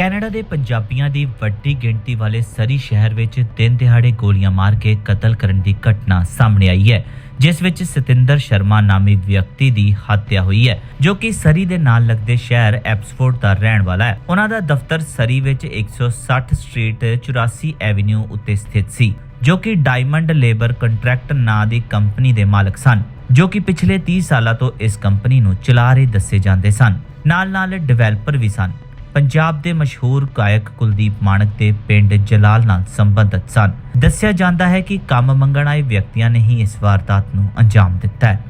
Canada ਦੇ ਪੰਜਾਬੀਆਂ ਦੀ ਵੱਡੀ ਗਿਣਤੀ ਵਾਲੇ ਸਰੀ ਸ਼ਹਿਰ ਵਿੱਚ ਦਿਨ ਦਿਹਾੜੇ ਗੋਲੀਆਂ ਮਾਰ ਕੇ ਕਤਲ ਕਰਨ ਦੀ ਘਟਨਾ ਸਾਹਮਣੇ ਆਈ ਹੈ, ਜਿਸ ਵਿੱਚ ਸਤਿੰਦਰ ਸ਼ਰਮਾ ਨਾਮੀ ਵਿਅਕਤੀ ਦੀ ਹੱਤਿਆ ਹੋਈ ਹੈ, ਜੋ ਕਿ ਸਰੀ ਦੇ ਨਾਲ ਲੱਗਦੇ ਸ਼ਹਿਰ ਐਪਸਫੋਰਡ ਦਾ ਰਹਿਣ ਵਾਲਾ ਹੈ। ਉਹਨਾਂ ਦਾ ਦਫ਼ਤਰ ਸਰੀ ਵਿੱਚ 160 ਸਟਰੀਟ 84 ਐਵੇਨਿਊ ਉੱਤੇ ਸਥਿਤ ਸੀ, ਜੋ ਕਿ ਡਾਇਮੰਡ ਲੇਬਰ ਕੰਟਰੈਕਟ ਨਾਂ ਦੀ ਕੰਪਨੀ ਦੇ ਮਾਲਕ ਸਨ, ਜੋ ਕਿ ਪਿਛਲੇ 30 ਸਾਲਾਂ ਤੋਂ ਇਸ ਕੰਪਨੀ ਨੂੰ ਚਲਾ ਰਹੇ ਦੱਸੇ ਜਾਂਦੇ ਸਨ। ਨਾਲ-ਨਾਲ ਡਿਵੈਲਪਰ ਵੀ ਸਨ। ਪੰਜਾਬ ਦੇ ਮਸ਼ਹੂਰ ਗਾਇਕ ਕੁਲਦੀਪ ਮਾਨਕ ਦੇ ਪਿੰਡ ਜਲਾਲ ਨਾਲ ਸੰਬੰਧਿਤ ਸਨ। ਦੱਸਿਆ ਜਾਂਦਾ ਹੈ ਕਿ ਕੰਮ ਮੰਗਣ ਆਏ ਵਿਅਕਤੀਆਂ ਨੇ ਹੀ ਇਸ ਵਾਰਦਾਤ ਨੂੰ ਅੰਜਾਮ ਦਿੱਤਾ ਹੈ।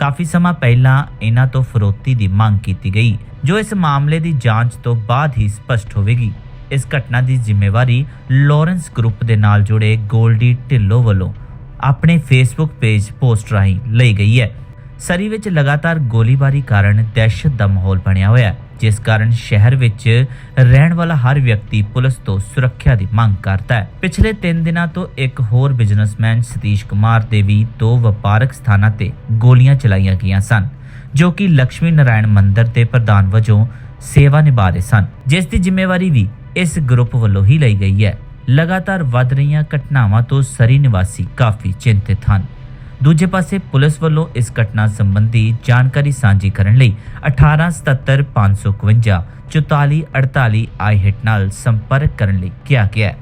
ਕਾਫੀ ਸਮਾਂ ਪਹਿਲਾਂ ਇਹਨਾਂ ਤੋਂ ਫਰੋਤੀ ਦੀ ਮੰਗ ਕੀਤੀ ਗਈ, ਜੋ ਇਸ ਮਾਮਲੇ ਦੀ ਜਾਂਚ ਤੋਂ ਬਾਅਦ ਹੀ ਸਪਸ਼ਟ ਹੋਵੇਗੀ। ਇਸ ਘਟਨਾ ਦੀ ਜ਼ਿੰਮੇਵਾਰੀ ਲਾਰੈਂਸ ਗਰੁੱਪ ਦੇ ਨਾਲ ਜੁੜੇ ਗੋਲਡੀ ਢਿੱਲੋਂ ਵੱਲੋਂ ਆਪਣੇ ਫੇਸਬੁੱਕ ਪੇਜ ਪੋਸਟ ਰਾਹੀਂ ਲਈ ਗਈ ਹੈ। ਸਰੀ ਵਿੱਚ ਲਗਾਤਾਰ ਗੋਲੀਬਾਰੀ ਕਾਰਨ ਦਹਿਸ਼ਤ ਦਾ ਮਾਹੌਲ ਬਣਿਆ ਹੋਇਆ ਹੈ। ਜਿਸ ਕਾਰਨ ਸ਼ਹਿਰ ਵਿੱਚ ਰਹਿਣ ਵਾਲਾ ਹਰ ਵਿਅਕਤੀ ਪੁਲਿਸ ਤੋਂ ਸੁਰੱਖਿਆ ਦੀ ਮੰਗ ਕਰਦਾ ਹੈ। ਪਿਛਲੇ 3 ਦਿਨਾਂ ਤੋਂ ਇੱਕ ਹੋਰ ਬਿਜ਼ਨਸਮੈਨ ਸਤੀਸ਼ ਕੁਮਾਰ ਦੇ ਵੀ ਦੋ ਵਪਾਰਕ ਸਥਾਨਾਂ ਤੇ ਗੋਲੀਆਂ ਚਲਾਈਆਂ ਗਈਆਂ ਸਨ, ਜੋ ਕਿ ਲక్ష్ਮੀ ਨਾਰਾਇਣ ਮੰਦਿਰ ਦੇ ਪ੍ਰਧਾਨ ਵਜੋਂ ਸੇਵਾ ਨਿਭਾ ਰਹੇ ਸਨ। ਜਿਸ ਦੀ ਜ਼ਿੰਮੇਵਾਰੀ ਵੀ ਇਸ ਗਰੁੱਪ ਵੱਲੋਂ ਹੀ ਲਈ ਗਈ ਹੈ। ਲਗਾਤਾਰ ਵੱਧ ਰਹੀਆਂ ਘਟਨਾਵਾਂ ਤੋਂ ਸਰੀ ਨਿਵਾਸੀ ਕਾਫੀ ਚਿੰਤਿਤ ਹਨ। ਦੂਜੇ ਪਾਸੇ ਪੁਲਿਸ ਵੱਲੋਂ ਇਸ ਘਟਨਾ ਸੰਬੰਧੀ ਜਾਣਕਾਰੀ ਸਾਂਝੀ ਕਰਨ ਲਈ 1877551 4448 ਆਈ ਹਿੱਟ ਨਾਲ ਸੰਪਰਕ ਕਰਨ ਲਈ ਕਿਹਾ ਗਿਆ ਹੈ।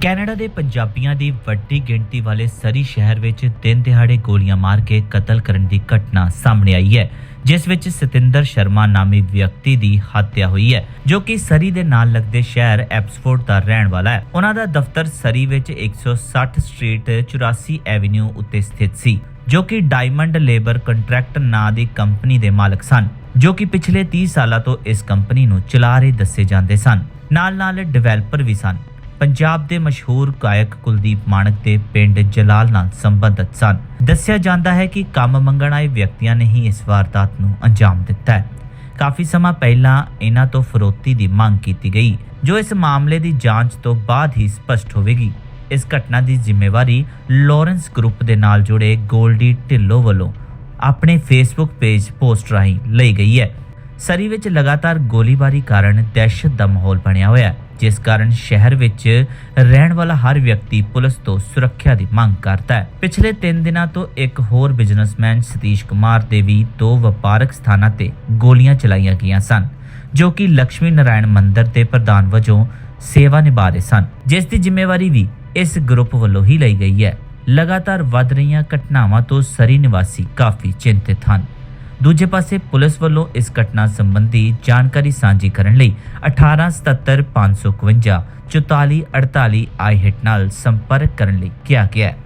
ਕੈਨੇਡਾ ਦੇ ਪੰਜਾਬੀਆਂ ਦੀ ਵੱਡੀ ਗਿਣਤੀ ਵਾਲੇ ਸਰੀ ਸ਼ਹਿਰ ਵਿੱਚ ਦਿਨ ਦਿਹਾੜੇ ਗੋਲੀਆਂ ਮਾਰ ਕੇ ਕਤਲ ਕਰਨ ਦੀ ਘਟਨਾ ਸਾਹਮਣੇ ਆਈ ਹੈ। ਜਿਸ ਵਿੱਚ ਸਤਿੰਦਰ ਸ਼ਰਮਾ ਨਾਮੀ ਵਿਅਕਤੀ ਦੀ ਹੱਤਿਆ ਹੋਈ ਹੈ, ਜੋ ਕਿ ਸਰੀ ਦੇ ਨਾਲ ਲੱਗਦੇ ਸ਼ਹਿਰ ਐਪਸਫੋਰਡ ਦਾ ਰਹਿਣ ਵਾਲਾ ਹੈ। ਉਹਨਾਂ ਦਾ ਦਫ਼ਤਰ ਸਰੀ ਵਿੱਚ 160 ਸਟਰੀਟ 84 ਐਵੇਨਿਊ ਉੱਤੇ ਸਥਿਤ ਸੀ, ਜੋ ਕਿ ਡਾਇਮੰਡ ਲੇਬਰ ਕੰਟਰੈਕਟ ਨਾਂ ਦੀ ਕੰਪਨੀ ਦੇ ਮਾਲਕ ਸਨ, ਜੋ ਕਿ ਪਿਛਲੇ 30 ਸਾਲਾਂ ਤੋਂ ਇਸ ਕੰਪਨੀ ਨੂੰ ਚਲਾ ਰਹੇ ਦੱਸੇ ਜਾਂਦੇ ਸਨ। ਨਾਲ-ਨਾਲ ਡਿਵੈਲਪਰ ਵੀ ਸਨ। ਪੰਜਾਬ ਦੇ ਮਸ਼ਹੂਰ ਗਾਇਕ ਕੁਲਦੀਪ ਮਾਨਕ ਦੇ ਪਿੰਡ ਜਲਾਲ ਨਾਲ ਸੰਬੰਧਿਤ ਸਨ। ਦੱਸਿਆ ਜਾਂਦਾ ਹੈ ਕਿ ਕੰਮ ਮੰਗਣ ਆਏ ਵਿਅਕਤੀਆਂ ਨੇ ਹੀ ਇਸ ਵਾਰਦਾਤ ਨੂੰ ਅੰਜਾਮ ਦਿੱਤਾ ਹੈ। ਕਾਫੀ ਸਮਾਂ ਪਹਿਲਾਂ ਇਹਨਾਂ ਤੋਂ ਫਰੋਤੀ ਦੀ ਮੰਗ ਕੀਤੀ ਗਈ, ਜੋ ਇਸ ਮਾਮਲੇ ਦੀ ਜਾਂਚ ਤੋਂ ਬਾਅਦ ਹੀ ਸਪਸ਼ਟ ਹੋਵੇਗੀ। ਇਸ ਘਟਨਾ ਦੀ ਜ਼ਿੰਮੇਵਾਰੀ ਲਾਰੈਂਸ ਗਰੁੱਪ ਦੇ ਨਾਲ ਜੁੜੇ ਗੋਲਡੀ ਢਿੱਲੋਂ ਵੱਲੋਂ ਆਪਣੇ ਫੇਸਬੁੱਕ ਪੇਜ ਪੋਸਟ ਰਾਹੀਂ ਲਈ ਗਈ ਹੈ। ਸਰੀ ਵਿੱਚ ਲਗਾਤਾਰ ਗੋਲੀਬਾਰੀ ਕਾਰਨ ਦਹਿਸ਼ਤ ਦਾ ਮਾਹੌਲ ਬਣਿਆ ਹੋਇਆ ਹੈ। ਜਿਸ ਕਾਰਨ ਸ਼ਹਿਰ ਵਿੱਚ ਰਹਿਣ ਵਾਲਾ ਹਰ ਵਿਅਕਤੀ ਪੁਲਿਸ ਤੋਂ ਸੁਰੱਖਿਆ ਦੀ ਮੰਗ ਕਰਦਾ ਹੈ। ਪਿਛਲੇ 3 ਦਿਨਾਂ ਤੋਂ ਇੱਕ ਹੋਰ ਬਿਜ਼ਨਸਮੈਨ ਸਤੀਸ਼ ਕੁਮਾਰ ਦੇ ਵੀ ਦੋ ਵਪਾਰਕ ਸਥਾਨਾਂ ਤੇ ਗੋਲੀਆਂ ਚਲਾਈਆਂ ਗਈਆਂ ਸਨ, ਜੋ ਕਿ ਲక్ష్ਮੀ ਨਾਰਾਇਣ ਮੰਦਿਰ ਦੇ ਪ੍ਰਧਾਨ ਵਜੋਂ ਸੇਵਾ ਨਿਭਾ ਰਹੇ ਸਨ। ਜਿਸ ਦੀ ਜ਼ਿੰਮੇਵਾਰੀ ਵੀ ਇਸ ਗਰੁੱਪ ਵੱਲੋਂ ਹੀ ਲਈ ਗਈ ਹੈ। ਲਗਾਤਾਰ ਵੱਧ ਰਹੀਆਂ ਘਟਨਾਵਾਂ ਤੋਂ ਸਰੀ ਨਿਵਾਸੀ ਕਾਫੀ ਚਿੰਤਿਤ ਹਨ। ਦੂਜੇ ਪਾਸੇ ਪੁਲਿਸ ਵੱਲੋਂ ਇਸ ਘਟਨਾ ਸੰਬੰਧੀ ਜਾਣਕਾਰੀ ਸਾਂਝੀ ਕਰਨ ਲਈ 1877551 4448 ਆਈ ਹਿੱਟ ਨਾਲ ਸੰਪਰਕ ਕਰਨ ਲਈ ਕਿਹਾ ਗਿਆ ਹੈ।